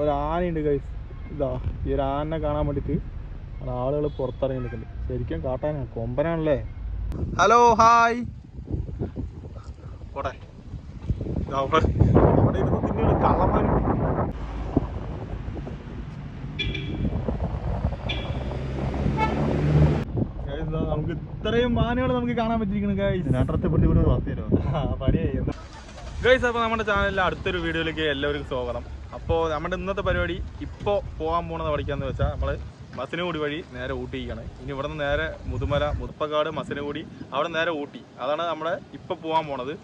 ഒരു ആനയുണ്ട് കൈസ് ഇതാ ഈ ഒരു ആനനെ കാണാൻ വേണ്ടിയിട്ട് ആളുകൾ പുറത്തിറങ്ങി നിൽക്കുന്നുണ്ട് ശരിക്കും കാട്ടാനാ കൊമ്പനാണല്ലേ? Hello hi. പോട്ടെ അവിടെ അവിടെ ഇരുന്ന് തിന്നുകൾ കള്ളമാൻ നമുക്ക് ഇത്രയും മാനുകൾ നമുക്ക് കാണാൻ പറ്റിയിരിക്കുന്നു ഗൈസ് രണ്ടരത്തെ പ്രതി ഇവിടെ വാർത്തയിലോ ഗൈസ് അപ്പോൾ നമ്മുടെ ചാനലിലെ അടുത്തൊരു വീഡിയോയിലേക്ക് എല്ലാവർക്കും സ്വാഗതം. അപ്പോൾ നമ്മുടെ ഇന്നത്തെ പരിപാടി ഇപ്പോൾ പോകാൻ പോകുന്നത് പഠിക്കാന്ന് വെച്ചാൽ നമ്മൾ മസിനുകൂടി വഴി നേരെ ഊട്ടിക്കാണ്. ഇനി ഇവിടുന്ന് നേരെ മുതുമല മുത്തപ്പക്കാട് മസിനുകൂടി അവിടെ നേരെ ഊട്ടി. അതാണ് നമ്മൾ ഇപ്പോൾ പോകാൻ പോണത്.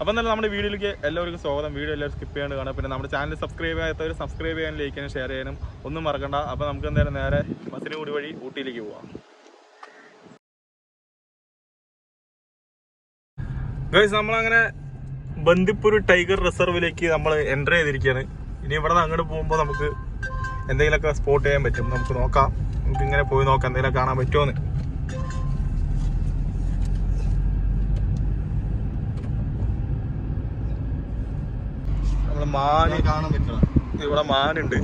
അപ്പം എന്നാലും നമ്മുടെ വീഡിയോയിലേക്ക് എല്ലാവർക്കും സ്വാഗതം. വീഡിയോ എല്ലാവരും സ്കിപ്പ് ചെയ്യാണ്ട് കാണാം പിന്നെ നമ്മുടെ ചാനൽ സബ്സ്ക്രൈബ് ചെയ്യാത്തവർ സബ്സ്ക്രൈബ് ചെയ്യാനും ലൈക്ക് ചെയ്യാനും ഷെയർ ചെയ്യാനും ഒന്നും മറക്കണ്ട. അപ്പോൾ നമുക്ക് എന്തായാലും നേരെ മസിനുകൂടി വഴി ഊട്ടിയിലേക്ക് പോവാം. ഗൈസ് നമ്മളങ്ങനെ ബന്ദിപ്പൂർ ടൈഗർ റിസർവിലേക്ക് നമ്മൾ എന്റർ ചെയ്തിരിക്കുകയാണ് ഇനി ഇവിടെ നിന്ന് അങ്ങോട്ട് പോകുമ്പോൾ നമുക്ക് എന്തെങ്കിലുമൊക്കെ സ്പോട്ട് ചെയ്യാൻ പറ്റും. നമുക്ക് നോക്കാം. നമുക്ക് ഇങ്ങനെ പോയി നോക്കാം. എന്തെങ്കിലും കാണാൻ പറ്റുമോന്ന്. നമ്മൾ മാന് കാണാൻ ഇവിടെ മാനുണ്ട്.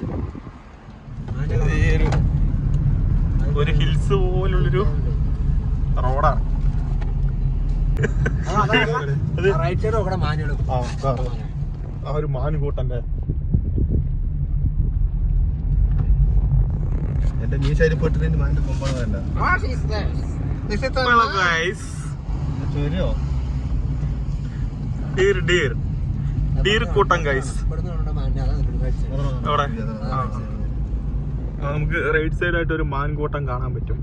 ഒരു ഹിൽസ് പോലുള്ളൊരു റോഡാണ്. ആ ഒരു മാനുകൂട്ടന്റെ എന്റെ മീശയിൽ പെട്ടിട്ട് മാന്റെ കൊമ്പാണല്ല Hello guys. ചോരിയോ? Deer, deer. Deer കൂട്ടം guys. അവിടെ ആ, ആ, നമുക്ക് റൈറ്റ് സൈഡ് ആയിട്ട് ഒരു മാൻകൂട്ടം കാണാൻ പറ്റും.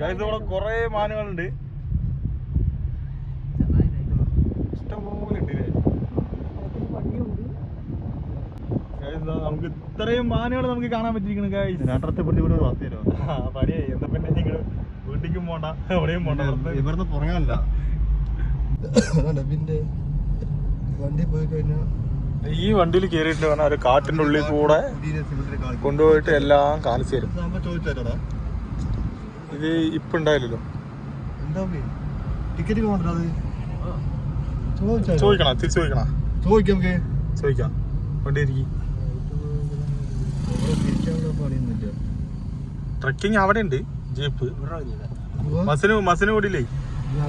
ഗൈസ് ഇവിടെ കുറേ മാനുകളുണ്ട് ഇഷ്ടംപോലെ ഉണ്ട് ഇല്ലേ? Guys, ദാ നമുക്ക് ഇത്രയും മാനുകൾ നമുക്ക് കാണാൻ പറ്റിയിരിക്കുന്നു കൈ രണ്ടരത്തെ പ്രതി ഇവിടെ വാർത്തയിലോ പണിയായി. എന്താ പിന്നെ നിങ്ങൾ വീട്ടിലേക്കും പോണ്ട എവിടെയും പോണ്ട ഇവിടുന്ന് പുറങ്ങാനല്ല. പിന്നെ വണ്ടി പോയി കഴിഞ്ഞാൽ ഈ വണ്ടിയിൽ കയറിയിട്ട് വേണം ഒരു കാട്ടിന്റെ ഉള്ളിൽ കൂടെ കൊണ്ടുപോയിട്ട് എല്ലാം കാണിച്ചു തരും. ഇത് ഇപ്പൊ ഉണ്ടായില്ലല്ലോ. ടിക്കറ്റ് ചോദിക്കണ തിരിച്ചു ചോദിക്കണ. ചോദിക്കാം നമുക്ക്. ചോദിക്കാം. വണ്ടി ഇരിക്കും ട്രക്കിംഗ് അവിടെ ഉണ്ട് ജീപ്പ് മസിന് മസിന് കൂടിയില്ലേ?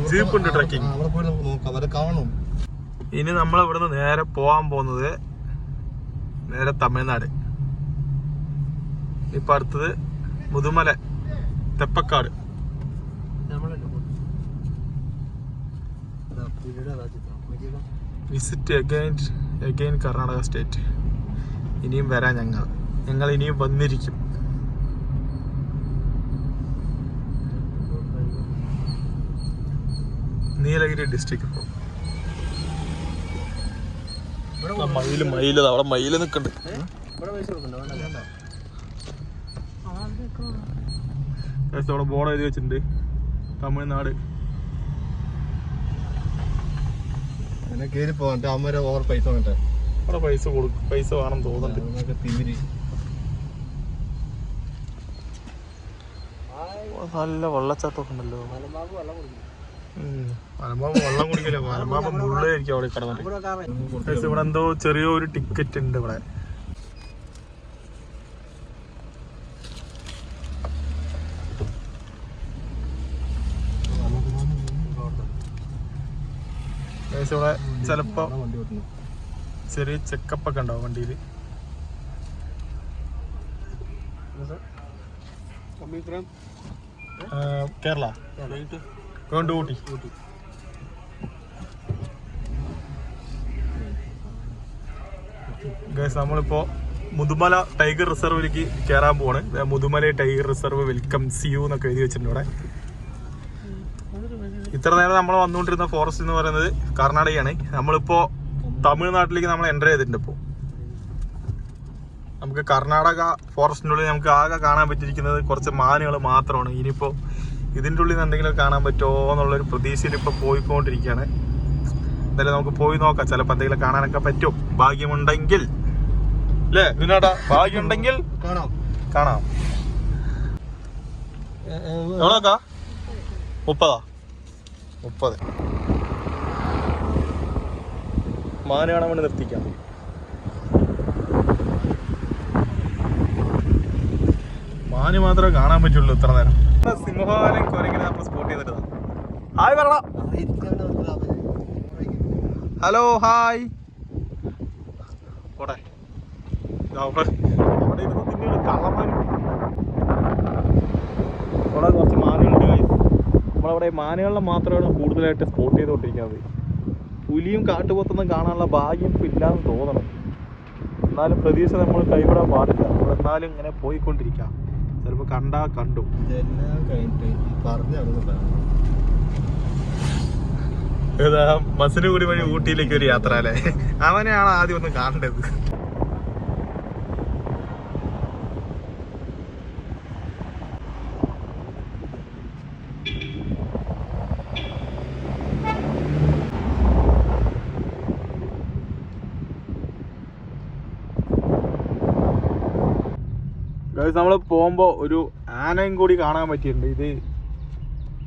ജീപ്പ് ഉണ്ട് ട്രക്കിംഗ് ഇനി നമ്മൾ ഇവിടുന്ന് നേരെ പോകാൻ പോകുന്നത് നേരെ തമിഴ്നാട്. ഇപ്പൊ അടുത്തത് Mudumalai Theppakadu. Visit again again Karnataka state ഇനിയും വരാം ഞങ്ങൾ. ഞങ്ങൾ ഇനിയും വന്നിരിക്കും. നീലഗിരി ഡിസ്ട്രിക്ട് മയിൽ മയിൽ. അവിടെ മയിൽ നിക്കണ്ട്. Guys, അവിടെ ബോർഡ് എഴുതി വെച്ചിട്ടുണ്ട്. തമിഴ്നാട്. പോകാൻ അമ്മ ഓവർ പൈസ വേണ്ടേ അവിടെ പൈസ കൊടുക്കും പൈസ വേണം തോന്നുന്നുണ്ട്. തിമിരി ഓ, നല്ല വെള്ളച്ചാട്ടമൊക്കെ ഉണ്ടല്ലോ. മലമ്പാമ്പ് വെള്ളം കുടിക്കില്ല. മലമ്പാമ്പ് മുള്ളായിരിക്കും അവിടെ കിടന്നത് ഇവിടെ എന്തോ ചെറിയൊരു ടിക്കറ്റ് ഉണ്ട് ഇവിടെ. ഇവിടെ ചിലപ്പോ ചെറിയ ചെക്കപ്പ് ഒക്കെ ഉണ്ടാവും വണ്ടിയിൽ കേരള. ഗൈസ് നമ്മളിപ്പോ മുതുമല ടൈഗർ റിസർവിലേക്ക് കയറാൻ പോവാണ്. Mudumalai tiger reserve welcome see you എന്നൊക്കെ എഴുതി വെച്ചിട്ടുണ്ട് ഇവിടെ. ഇത്ര നേരം നമ്മൾ വന്നുകൊണ്ടിരുന്ന ഫോറസ്റ്റ് എന്ന് പറയുന്നത് കർണാടകയാണ്. നമ്മളിപ്പോ തമിഴ്നാട്ടിലേക്ക് നമ്മൾ എന്റർ ചെയ്തിട്ടുണ്ട് ഇപ്പോൾ നമുക്ക് കർണാടക ഫോറസ്റ്റിനുള്ളിൽ നമുക്ക് ആകെ കാണാൻ പറ്റിയിരിക്കുന്നത് കുറച്ച് മാനുകൾ മാത്രമാണ്. ഇനിയിപ്പോൾ ഇതിന്റെ ഉള്ളിൽ നിന്ന് എന്തെങ്കിലും കാണാൻ പറ്റുമോ എന്നുള്ളൊരു പ്രതീക്ഷയിൽ ഇപ്പോൾ പോയിക്കൊണ്ടിരിക്കുകയാണ്. എന്തായാലും നമുക്ക് പോയി നോക്കാം. ചിലപ്പോൾ എന്തെങ്കിലും കാണാനൊക്കെ പറ്റും. ഭാഗ്യമുണ്ടെങ്കിൽ. അല്ലേ വിനോടാ ഭാഗ്യമുണ്ടെങ്കിൽ കാണാം. കാണാം. എവിടെക്കാ മുപ്പതാ? മുപ്പത്. മാന കാണാൻ വേണ്ടി നിർത്തിക്കാം. മാന് മാത്രമേ കാണാൻ പറ്റുള്ളൂ ഇത്ര നേരം. സിംഹവാലം കുരങ്ങിനെ നമ്മൾ സ്പോട്ട് ചെയ്തിട്ട് ഹായ് പറടാ. Hello hi. പോട്ടെ ഇതാ അവിടെ. അവിടെ ഇരുന്ന് തിന്നുകൾ കള്ളമാനും അവിടെ കുറച്ച് മാനുകളുണ്ട്. നമ്മളവിടെ മാനുകളിലെ മാത്രമാണ് കൂടുതലായിട്ട് സ്പോട്ട് ചെയ്തുകൊണ്ടിരിക്കുന്നത്. പുലിയും കാട്ടുപോത്തൊന്നും കാണാനുള്ള ഭാഗ്യം ഇപ്പം ഇല്ലാന്ന് തോന്നണം. എന്നാലും പ്രതീക്ഷ നമ്മൾ കൈവിടാൻ പാടില്ല. നമ്മൾ എന്നാലും ഇങ്ങനെ പോയിക്കൊണ്ടിരിക്കാം. ചിലപ്പോൾ കണ്ടാ കണ്ടു. ഇതെല്ലാം കൂടി ഈ പറഞ്ഞ അവിടെ നിന്ന് ഏതാ ബസ്സിന് വഴി ഊട്ടിയിലേക്ക് ഒരു യാത്ര അല്ലേ? അവനെയാണ് ആദ്യം ഒന്ന് കാണേണ്ടത്. നമ്മൾ പോകുമ്പോൾ ഒരു ആനയും കൂടി കാണാൻ പറ്റിയിട്ടുണ്ട്. ഇത്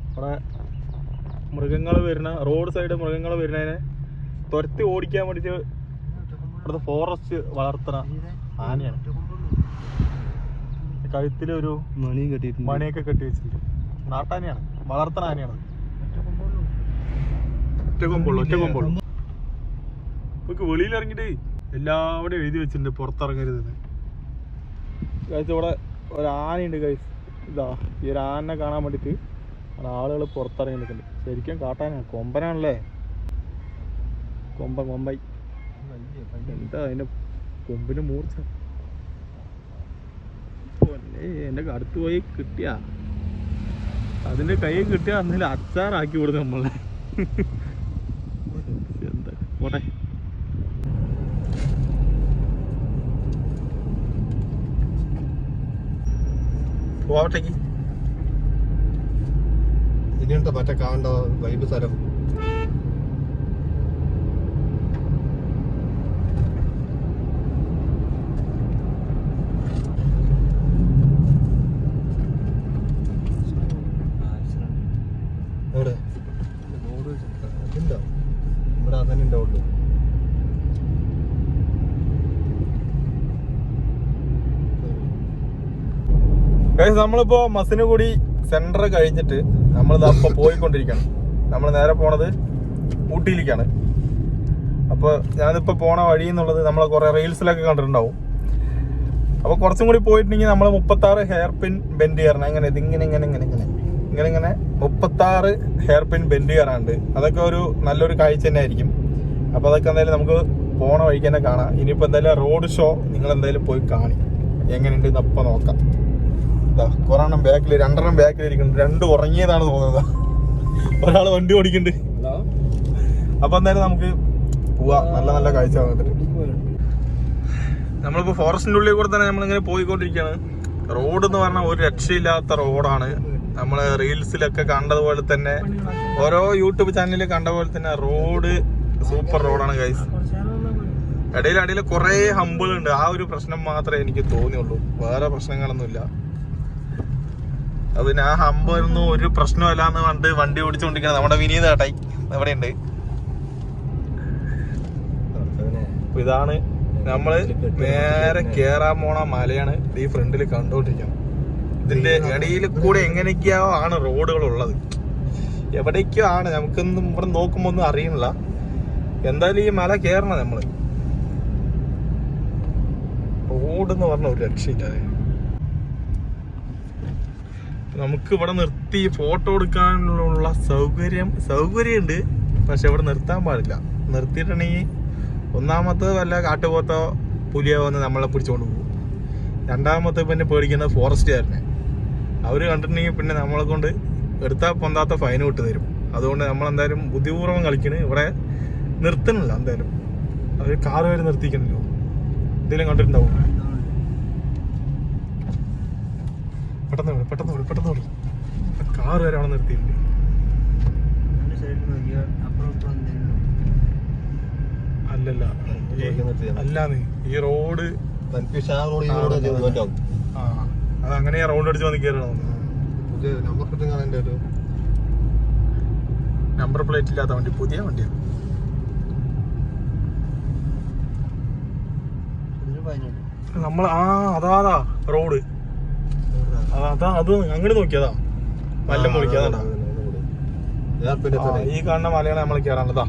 നമ്മുടെ മൃഗങ്ങൾ വരുന്ന റോഡ് സൈഡ് മൃഗങ്ങൾ വരുന്നതിനെ തുരത്തി ഓടിക്കാൻ വേണ്ടിയിട്ട് ഇവിടുത്തെ ഫോറസ്റ്റ് വളർത്തുന്ന ആനയാണ്. കഴുത്തിൽ ഒരു മണിയും കെട്ടിയിട്ടുണ്ട്. മണിയൊക്കെ കെട്ടി വെച്ചിട്ടുണ്ട്. നാട്ടാനയാണ് വളർത്തണ ആനയാണ്. ഒറ്റ കൊമ്പുള്ളൂ ഒറ്റ കൊമ്പുള്ളൂ. നമുക്ക് വെളിയിൽ ഇറങ്ങിയിട്ട് എല്ലാവിടെയും എഴുതി വെച്ചിട്ടുണ്ട് പുറത്തിറങ്ങരുതെന്ന്. കഴിച്ച് ഇവിടെ ഒരു ആനയുണ്ട് കഴിച്ച് ഇതാ ഈ ഒരു ആനനെ കാണാൻ വേണ്ടിയിട്ട് ആളുകൾ പുറത്തിറങ്ങി നിൽക്കുന്നുണ്ട്. ശരിക്കും കാട്ടാനാണ് കൊമ്പനാണല്ലേ? കൊമ്പൻ കൊമ്പൈ എന്താ അതിന്റെ കൊമ്പിന് മൂർച്ച? എന്റെ അടുത്ത് പോയി കിട്ടിയ. അതിന്റെ കൈ കിട്ടിയ അന്നേരം അച്ചാറാക്കി കൊടുത്തു നമ്മളെ. എന്താ പോട്ടെ. പോവട്ടേക്ക് ഇനിയുണ്ടോ മറ്റേ കാണണ്ട വൈബ് സ്ഥലം നമ്മളിപ്പോ മസിനുകൂടി സെന്റർ കഴിഞ്ഞിട്ട് നമ്മൾ അപ്പൊ പോയിക്കൊണ്ടിരിക്കണം. നമ്മൾ നേരെ പോണത് ഊട്ടിയിലേക്കാണ്. അപ്പോൾ ഞാനിപ്പോൾ പോണ വഴി എന്നുള്ളത് നമ്മൾ കുറേ റീൽസിലൊക്കെ കണ്ടിട്ടുണ്ടാവും. അപ്പോൾ കുറച്ചും കൂടി പോയിട്ടുണ്ടെങ്കിൽ നമ്മൾ മുപ്പത്താറ് ഹെയർ പിൻ ബെൻഡ് ചെയ്യാറ് അങ്ങനെ ഇതിങ്ങനെ ഇങ്ങനെ ഇങ്ങനെ ഇങ്ങനെ ഇങ്ങനെ. ഇങ്ങനെ മുപ്പത്താറ് ഹെയർ പിൻ ബെൻഡ് ചെയ്യാറുണ്ട്. അതൊക്കെ ഒരു നല്ലൊരു കാഴ്ച തന്നെ ആയിരിക്കും അപ്പോൾ അതൊക്കെ എന്തായാലും നമുക്ക് പോണ വഴിക്ക് തന്നെ കാണാം. ഇനിയിപ്പോൾ എന്തായാലും റോഡ് ഷോ നിങ്ങൾ എന്തായാലും പോയി കാണി. എങ്ങനെയുണ്ട് എന്ന് അപ്പം നോക്കാം. ഇതാ ഒരെണ്ണം ബാക്കിൽ രണ്ടെണ്ണം ബാക്കിൽ ഇരിക്കുന്നുണ്ട് രണ്ട് ഉറങ്ങിയതാണ് തോന്നുന്നത്. ഒരാൾ വണ്ടി ഓടിക്കുന്നുണ്ട് അപ്പൊ എന്തായാലും നമുക്ക് പോവാ. നല്ല നല്ല കാഴ്ച വന്നിട്ട്. നമ്മളിപ്പോ ഫോറസ്റ്റിന്റെ ഉള്ളിൽ കൂടെ തന്നെ നമ്മളിങ്ങനെ പോയിക്കൊണ്ടിരിക്കുകയാണ് റോഡ് എന്ന് പറഞ്ഞാൽ ഒരു രക്ഷയില്ലാത്ത റോഡാണ്. നമ്മൾ റീൽസിലൊക്കെ കണ്ടതുപോലെ തന്നെ ഓരോ യൂട്യൂബ് ചാനലിൽ കണ്ട പോലെ തന്നെ റോഡ് സൂപ്പർ റോഡാണ് ഗൈസ് ഇടയിൽ ഇടയിൽ കുറെ ഹമ്പുകളുണ്ട്. ആ ഒരു പ്രശ്നം മാത്രമേ എനിക്ക് തോന്നിയുള്ളൂ. വേറെ പ്രശ്നങ്ങളൊന്നുമില്ല. അതിന് ആ ഹമ്പ് ഒന്നും ഒരു പ്രശ്നമല്ല എന്ന് കണ്ട് വണ്ടി ഓടിച്ചുകൊണ്ടിരിക്കുന്നത് നമ്മുടെ വിനീത് ചേട്ടായി ഇവിടെ ഉണ്ട് അപ്പൊ ഇതാണ് നമ്മൾ നേരെ കേറാൻ പോണ മലയാണ്. ഈ ഫ്രണ്ടിൽ കണ്ടോണ്ടിരിക്കണം. ഇതിന്റെ ഇടയിൽ കൂടെ എങ്ങനെയൊക്കെയോ ആണ് റോഡുകൾ ഉള്ളത് എവിടേക്കോ ആണ്. നമുക്കൊന്നും ഇവിടെ നോക്കുമ്പോ ഒന്നും അറിയണില്ല എന്തായാലും ഈ മല കേറണം നമ്മൾ. റോഡ് എന്ന് പറഞ്ഞ ഒരു രക്ഷയില്ല നമുക്ക് ഇവിടെ നിർത്തി ഫോട്ടോ എടുക്കാനുള്ള സൗകര്യം സൗകര്യമുണ്ട്. പക്ഷെ ഇവിടെ നിർത്താൻ പാടില്ല. നിർത്തിയിട്ടുണ്ടെങ്കിൽ ഒന്നാമത്തെ വല്ല കാട്ടുപോത്തോ പുലിയോ വന്ന് നമ്മളെ പിടിച്ചുകൊണ്ട് പോകും. രണ്ടാമത്തെ പിന്നെ പേടിക്കുന്ന ഫോറസ്റ്റുകാരനെ. അവർ കണ്ടിട്ടുണ്ടെങ്കിൽ പിന്നെ നമ്മളെ കൊണ്ട് എടുത്താൽ പൊന്താത്ത ഫൈൻ വിട്ട് തരും. അതുകൊണ്ട് നമ്മൾ എന്തായാലും ബുദ്ധിപൂർവം കളിക്കണ്. ഇവിടെ നിർത്തണില്ല എന്തായാലും. അവർ കാറ് വരെ നിർത്തിക്കണല്ലോ. എന്തെങ്കിലും കണ്ടിട്ടുണ്ടാവും? പെട്ടെന്ന് വിളി പെട്ടെന്ന് വിളി പെട്ടെന്ന് വിളി കാറ് വരെ അവിടെ നിർത്തിയിട്ടുണ്ട്. അല്ലല്ല. അല്ല അല്ലാന്ന്. ഈ റോഡ് അത്. അങ്ങനെ റൗണ്ട് അടിച്ച് വന്ന് കയറണം നമ്പർ കിട്ടുന്ന ഒരു നമ്പർ പ്ലേറ്റ് ഇല്ലാത്ത വണ്ടി പുതിയ വണ്ടിയാണ് നമ്മൾ ആ അതാ അതാ റോഡ്. അതാ അതാ അങ്ങോട്ട് നോക്കിയതാ. നല്ല ആ, ഈ കാണുന്ന മലയാണ് നമ്മൾ കയറാനുള്ളതാ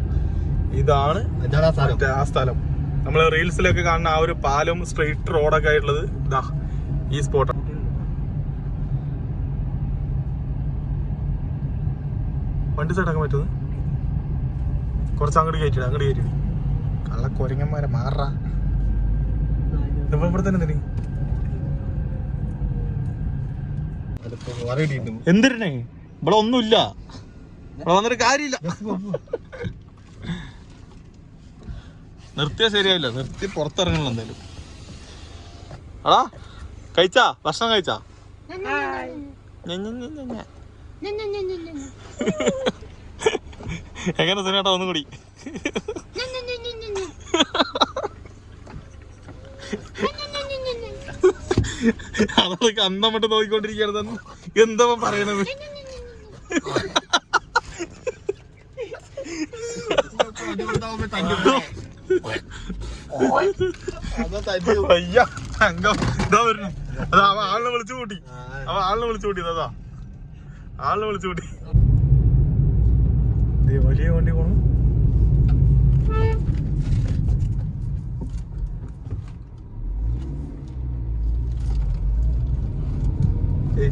ഇതാണ് ആ സ്ഥലം. നമ്മൾ റീൽസിലൊക്കെ കാണുന്ന ആ ഒരു പാലും സ്ട്രെയിറ്റ് റോഡൊക്കെ ആയിട്ടുള്ളത് ഇതാ ഈ സ്പോട്ട്. വണ്ടി സൈഡാക്കാൻ പറ്റുന്നത്? കുറച്ച് അങ്ങോട്ട് കയറ്റിട അങ്ങോട്ട് കയറ്റിട കള്ള കൊരങ്ങന്മാരെ മാറാ ഇതിപ്പോ ഇവിടെ തന്നെ എന്തിന്? എന്തിനെ ഇവിടെ ഒന്നുമില്ല. ഇവിടെ വന്നിട്ട് കാര്യമില്ല. നിർത്തിയാ ശരിയാവില്ല. നിർത്തി പുറത്തിറങ്ങണം എന്തായാലും. അടാ കഴിച്ചാ? ഭക്ഷണം കഴിച്ചാ. എങ്ങനെ സുനേട്ടാ ഒന്നും കൂടി അതൊക്കെ അന്തം വിട്ട് നോക്കിക്കൊണ്ടിരിക്കുകയാണ് എന്താ പറയണത്? അയ്യ അതാ ആളിനെ വിളിച്ചു കൂട്ടി. അവൻ ആളിനെ വിളിച്ചു കൂട്ടി അതാ ആളിനെ വിളിച്ചു കൂട്ടി. വലിയ വണ്ടി പോണു.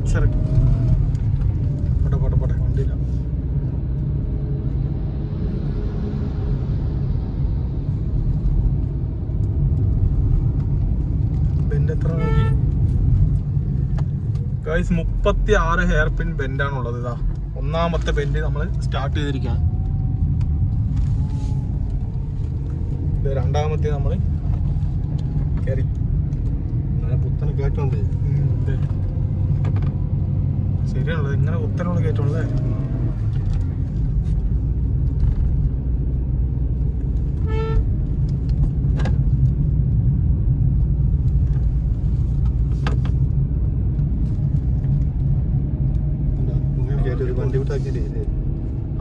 എയ്റ്റ്സർ. പോട്ടെ പോട്ടെ പോട്ടെ വണ്ടിയില്ല. ബെൻഡ് എത്ര നോക്കി ഗൈസ് മുപ്പത്തി ആറ് ഹെയർ പിൻ ബെൻഡാണ് ഉള്ളത് ഇതാ. ഒന്നാമത്തെ ബെൻഡ് നമ്മൾ സ്റ്റാർട്ട് ചെയ്തിരിക്കുകയാണ്. ഇത് രണ്ടാമത്തെ നമ്മൾ കയറി. പുത്തനെ കേട്ടുണ്ട്. ശരിയാണല്ലോ ഇങ്ങനെ ഉത്തരവുള്ള കയറ്റമുള്ളതേ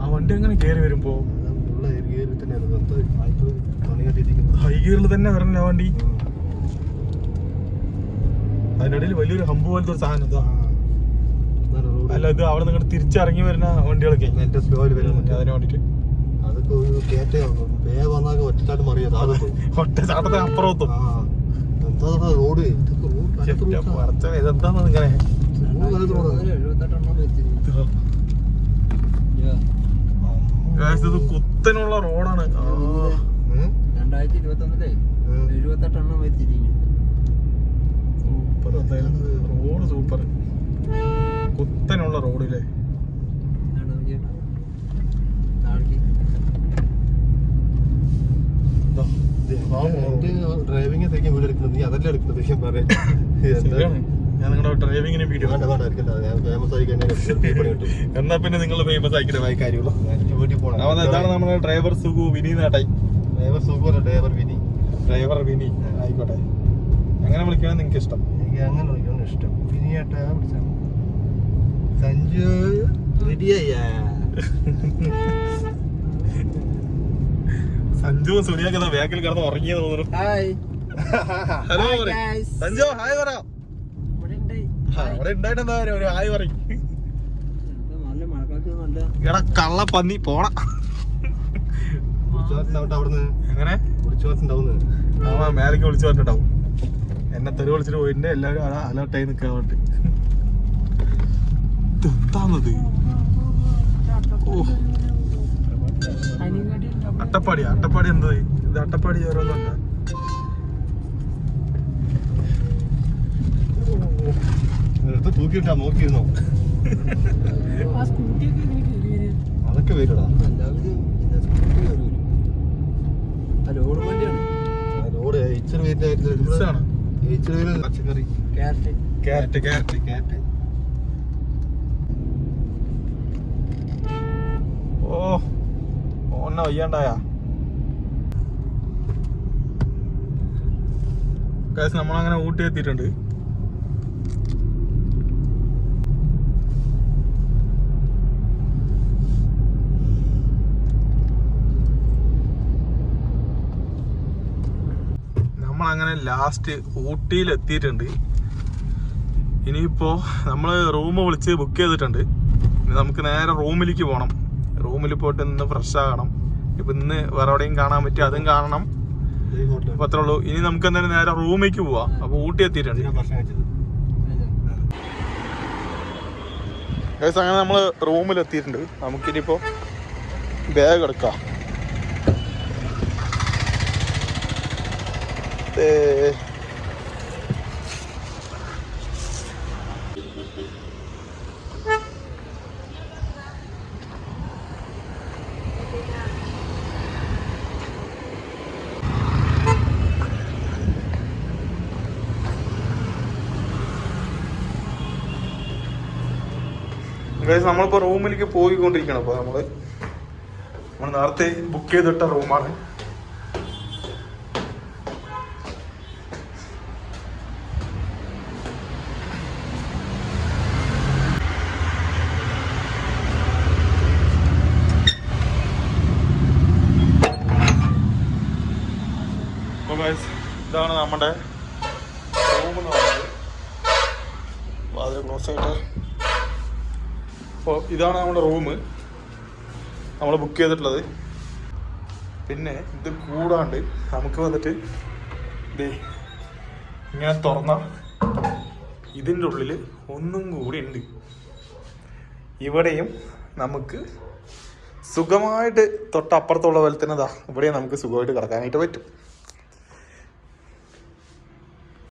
ആ വണ്ടി അങ്ങനെ കയറി വരുമ്പോ? ഹൈ ഗിയറിൽ തന്നെ വരണ വണ്ടി. അതിനിടയിൽ വലിയൊരു ഹമ്പ് പോലത്തെ ഒരു സാധനം അല്ല ഇത് അവിടെ നിങ്ങൾ തിരിച്ചിറങ്ങി വരുന്ന വണ്ടികളൊക്കെ. എന്റെ സ്ലോയിൽ വരുന്നുണ്ട്. അതിന് വേണ്ടിട്ട് അതൊക്കെ ഒരു കേറ്റ വന്നാൽ ഒറ്റച്ചാട്ട് അപ്പുറത്തും എന്താ റോഡ്? ഇങ്ങനെ? ഇത് കുത്തനുള്ള റോഡാണ്. ആ, ഏ? രണ്ടായിരത്തി ഇരുപത്തി ഒന്നിലെ ഏ? വെച്ചിരിക്കുന്നു. സൂപ്പർ എന്തായാലും റോഡ് സൂപ്പർ കുത്തനുള്ള റോഡില്ലേ ഇതാ, ഇത് ആ റോഡ്. എന്റെ ഡ്രൈവിംഗ് ശരിക്കും വീട് എടുക്കുന്നത് നീ അതല്ലേ എടുക്കുന്നത് ഞാൻ പറയാം. ഞാൻ നിങ്ങളുടെ ഡ്രൈവിങ്ങിന് വീഡിയോ എന്നാ പിന്നെ നിങ്ങൾ ഫേമസ് പോയി കാര്യമുള്ളൂ. പോകണം നമ്മുടെ ഡ്രൈവർ സുഖു വിനി നാട്ടായി ഡ്രൈവർ സുഖമല്ല ഡ്രൈവർ വിനി. ഡ്രൈവർ വിനി. ആയിക്കോട്ടെ. എങ്ങനെ വിളിക്കണം നിങ്ങൾക്ക് ഇഷ്ടം? എനിക്ക് അങ്ങനെ വിളിക്കണം ഇഷ്ടം. വിനിയാട്ടാ വിളിച്ചാൽ സഞ്ജു റെഡിയായ സഞ്ജു സുനിയൊക്കെ ബാക്കിൽ കിടന്ന് ഉറങ്ങിയത് തോന്നുന്നു. ഹായ് ഹലോ സഞ്ജോ ഹായ് പറ? ഒരു ഹായ് എടാ കള്ള പന്നി പോണ മേലേക്ക് വിളിച്ചു പറഞ്ഞിട്ടാവും എന്നെ തെറി വിളിച്ചിട്ട് പോയിട്ട് എല്ലാവരും അലേർട്ടായി നിൽക്കാൻ വേണ്ടി എന്താണത്? ഓ അട്ടപ്പാടി അട്ടപ്പാടി എന്താ ഇത് അട്ടപ്പാടി ഓരോന്നല്ല എടുത്ത് തൂക്കിട്ടാ നോക്കിയിരുന്നോ? അതൊക്കെ വരൂടാ ലോഡ്. ഇച്ചിരി ഇതാണ് ഇച്ചിരി പേര് പച്ചക്കറി ക്യാരറ്റ് ക്യാരറ്റ് ക്യാരറ്റ് കേട്ടെ ഓ ഓന്നെ വയ്യാണ്ടായ. നമ്മളങ്ങനെ ഊട്ടി എത്തിയിട്ടുണ്ട് ലാസ്റ്റ് ഊട്ടിയിൽ എത്തിയിട്ടുണ്ട് ഇനിയിപ്പോൾ നമ്മൾ റൂം വിളിച്ച് ബുക്ക് ചെയ്തിട്ടുണ്ട്. ഇനി നമുക്ക് നേരെ റൂമിലേക്ക് പോകണം റൂമിൽ പോയിട്ട് ഇന്ന് ഫ്രഷ് ആകണം. ഇപ്പം ഇന്ന് വേറെ എവിടെയും കാണാൻ പറ്റി അതും കാണണം. ഈ അത്രേ ഉള്ളൂ. ഇനി നമുക്ക് എന്തായാലും നേരെ റൂമിലേക്ക് പോവാം. അപ്പോൾ ഊട്ടി എത്തിയിട്ടുണ്ട്. അങ്ങനെ നമ്മൾ റൂമിൽ എത്തിയിട്ടുണ്ട്. നമുക്കിനിയിപ്പോൾ ബാഗ് എടുക്കാം. ഗൈസ് നമ്മളിപ്പോ റൂമിലേക്ക് പോയിക്കൊണ്ടിരിക്കണം അപ്പൊ നമ്മൾ. നമ്മൾ നേരത്തെ ബുക്ക് ചെയ്തിട്ട റൂമാണ് അപ്പോൾ guys, ഇതാണ് നമ്മുടെ റൂം പറയുന്നത്. വാതിൽ ക്ലോസ് ആയിട്ട് അപ്പോൾ ഇതാണ് നമ്മുടെ റൂം നമ്മൾ ബുക്ക് ചെയ്തിട്ടുള്ളത്. പിന്നെ ഇത് കൂടാണ്ട് നമുക്ക് വന്നിട്ട് ദേ ഇങ്ങനെ തുറന്ന ഇതിന്റെ ഉള്ളിൽ ഒന്നും കൂടി ഉണ്ട്. ഇവിടെയും നമുക്ക് സുഖമായിട്ട് തൊട്ടപ്പുറത്തുള്ള പോലെ തന്നെ ഇതാ ഇവിടെയും നമുക്ക് സുഖമായിട്ട് കിടക്കാനായിട്ട് പറ്റും.